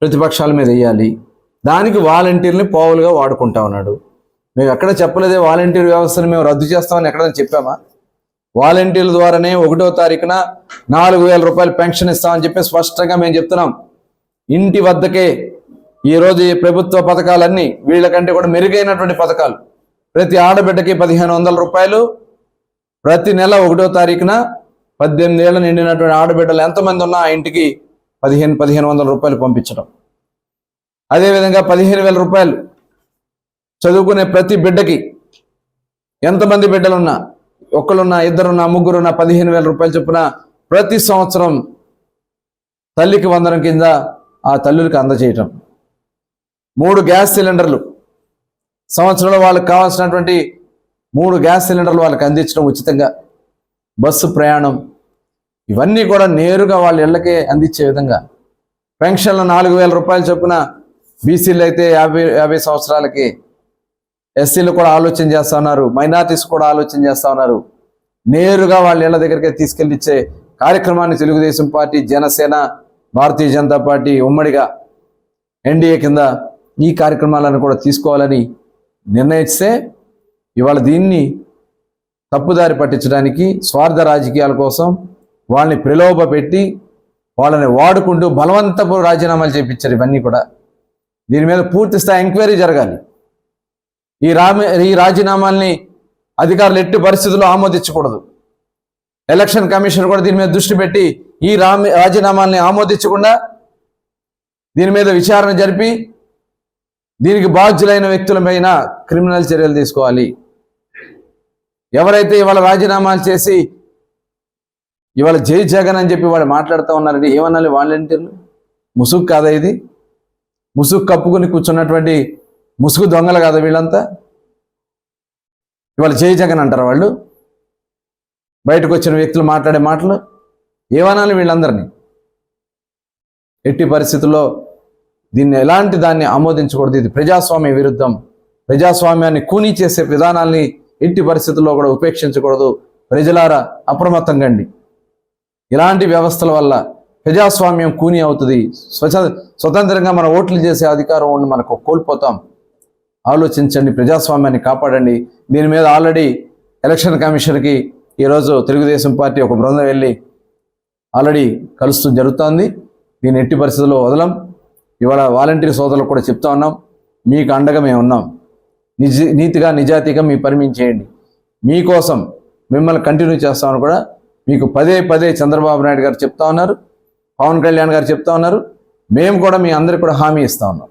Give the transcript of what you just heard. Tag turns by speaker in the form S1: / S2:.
S1: ప్రతిపక్షాల మీద వేయాలి. దానికి వాలంటీర్ని పోవులుగా వాడుకుంటా ఉన్నాడు. మేము ఎక్కడ చెప్పలేదే వాలంటీర్ వ్యవస్థను మేము రద్దు చేస్తామని ఎక్కడైనా చెప్పామా? వాలంటీర్ల ద్వారానే ఒకటో తారీఖున నాలుగు వేల రూపాయలు పెన్షన్ ఇస్తామని చెప్పి స్పష్టంగా మేము చెప్తున్నాం. ఇంటి వద్దకే ఈరోజు ఈ ప్రభుత్వ పథకాలన్నీ వీళ్ళకంటే కూడా మెరుగైనటువంటి పథకాలు. ప్రతి ఆడబిడ్డకి పదిహేను వందల రూపాయలు. ప్రతి నెల ఒకటో తారీఖున పద్దెనిమిది ఏళ్ళ నిండినటువంటి ఆడబిడ్డలు ఎంతమంది ఉన్నా ఆ ఇంటికి పదిహేను పదిహేను వందల రూపాయలు పంపించడం. అదేవిధంగా పదిహేను వేల రూపాయలు చదువుకునే ప్రతి బిడ్డకి ఎంతమంది బిడ్డలున్నా ఒకళ్ళున్నా ఇద్దరున్నా ముగ్గురున్నా పదిహేను వేల రూపాయలు చొప్పున ప్రతి సంవత్సరం తల్లికి వందనం కింద ఆ తల్లులకు అందజేయటం. మూడు గ్యాస్ సిలిండర్లు. సంవత్సరంలో వాళ్ళకి కావాల్సినటువంటి మూడు గ్యాస్ సిలిండర్లు వాళ్ళకి అందించడం ఉచితంగా. బస్సు ప్రయాణం ఇవన్నీ కూడా నేరుగా వాళ్ళ ఇళ్ళకే అందించే విధంగా పెన్షన్లు నాలుగు వేల రూపాయలు చొప్పున బీసీలు అయితే యాభై యాభై సంవత్సరాలకి ఎస్సీలు కూడా ఆలోచన చేస్తా ఉన్నారు మైనార్టీస్ కూడా ఆలోచన చేస్తా ఉన్నారు. నేరుగా వాళ్ళ ఇళ్ళ దగ్గరికి తీసుకెళ్ళిచ్చే కార్యక్రమాన్ని తెలుగుదేశం పార్టీ జనసేన భారతీయ జనతా పార్టీ ఉమ్మడిగా ఎన్డీఏ కింద ఈ కార్యక్రమాలను కూడా తీసుకోవాలని నిర్ణయిస్తే ఇవాళ దీన్ని తప్పుదారి పట్టించడానికి స్వార్థ రాజకీయాల కోసం వాళ్ళని ప్రలోభ పెట్టి వాళ్ళని వాడుకుంటూ బలవంతపు రాజీనామాలు చేపించారు ఇవన్నీ కూడా. దీని మీద పూర్తి స్థాయి ఎంక్వైరీ జరగాలి. ఈ రామ ఈ రాజీనామాల్ని అధికారులు ఎట్టి పరిస్థితుల్లో ఆమోదించకూడదు. ఎలక్షన్ కమిషన్ కూడా దీని మీద దృష్టి పెట్టి ఈ రామ రాజీనామాల్ని ఆమోదించకుండా దీని మీద విచారణ జరిపి దీనికి బాధ్యులైన వ్యక్తులపైన క్రిమినల్ చర్యలు తీసుకోవాలి. ఎవరైతే ఇవాళ రాజీనామాలు చేసి ఇవాళ జై జగన్ అని చెప్పి వాళ్ళు మాట్లాడుతూ ఉన్నారండి ఏమన్నాలి వాలంటీర్లు? ముసుగు కాదా ఇది? ముసుగు కప్పుకుని కూర్చున్నటువంటి ముసుగు దొంగలు కాదా వీళ్ళంతా? ఇవాళ జై జగన్ అంటారు వాళ్ళు? బయటకు వచ్చిన వ్యక్తులు మాట్లాడే మాటలు ఏమనాలి వీళ్ళందరినీ? ఎట్టి పరిస్థితుల్లో దీన్ని ఎలాంటి దాన్ని ఆమోదించకూడదు? ఇది ప్రజాస్వామ్య విరుద్ధం. ప్రజాస్వామ్యాన్ని కూనీ చేసే విధానాల్ని ఎట్టి పరిస్థితుల్లో కూడా ఉపేక్షించకూడదు. ప్రజలారా అప్రమత్తంగా ఇలాంటి వ్యవస్థల వల్ల ప్రజాస్వామ్యం కూని అవుతుంది. స్వచ్ఛ స్వతంత్రంగా మన ఓట్లు చేసే అధికారం ఉండి మనకు కోల్పోతాం. ఆలోచించండి ప్రజాస్వామ్యాన్ని కాపాడండి. దీని మీద ఆల్రెడీ ఎలక్షన్ కమిషన్కి ఈరోజు తెలుగుదేశం పార్టీ ఒక బృందం వెళ్ళి ఆల్రెడీ కలుస్తూ జరుగుతోంది. దీని ఎట్టి పరిస్థితుల్లో వదలం. ఇవాళ వాలంటీర్ సోదరులకు కూడా చెప్తా ఉన్నాం. మీకు అండగా మేము ఉన్నాం. నిజ నీతిగా నిజాతీగా మీ పరిమించేయండి చేయండి. మీకోసం మిమ్మల్ని కంటిన్యూ చేస్తామని కూడా మీకు పదే పదే చంద్రబాబు నాయుడు గారు చెప్తా ఉన్నారు పవన్ కళ్యాణ్ గారు చెప్తా ఉన్నారు. మేము కూడా మీ అందరికి కూడా హామీ ఇస్తా ఉన్నాం.